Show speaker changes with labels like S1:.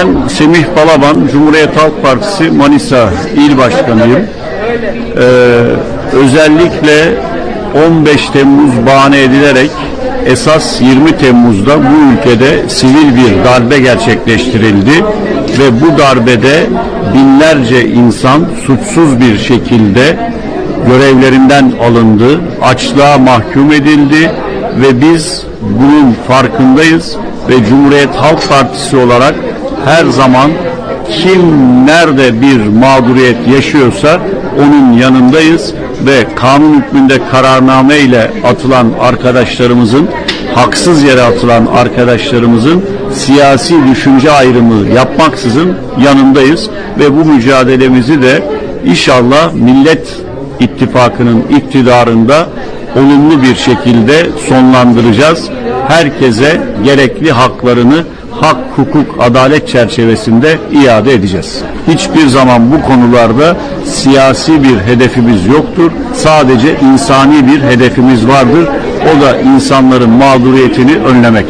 S1: Ben Semih Balaban, Cumhuriyet Halk Partisi Manisa İl Başkanıyım. Ee, özellikle 15 Temmuz bahane edilerek esas 20 Temmuz'da bu ülkede sivil bir darbe gerçekleştirildi ve bu darbede binlerce insan suçsuz bir şekilde görevlerinden alındı, açlığa mahkum edildi ve biz bunun farkındayız ve Cumhuriyet Halk Partisi olarak her zaman kim nerede bir mağduriyet yaşıyorsa onun yanındayız ve kanun hükmünde kararname ile atılan arkadaşlarımızın haksız yere atılan arkadaşlarımızın siyasi düşünce ayrımı yapmaksızın yanındayız ve bu mücadelemizi de inşallah Millet İttifakı'nın iktidarında olumlu bir şekilde sonlandıracağız. Herkese gerekli haklarını hak, hukuk, adalet çerçevesinde iade edeceğiz. Hiçbir zaman bu konularda siyasi bir hedefimiz yoktur. Sadece insani bir hedefimiz vardır. O da insanların mağduriyetini önlemek.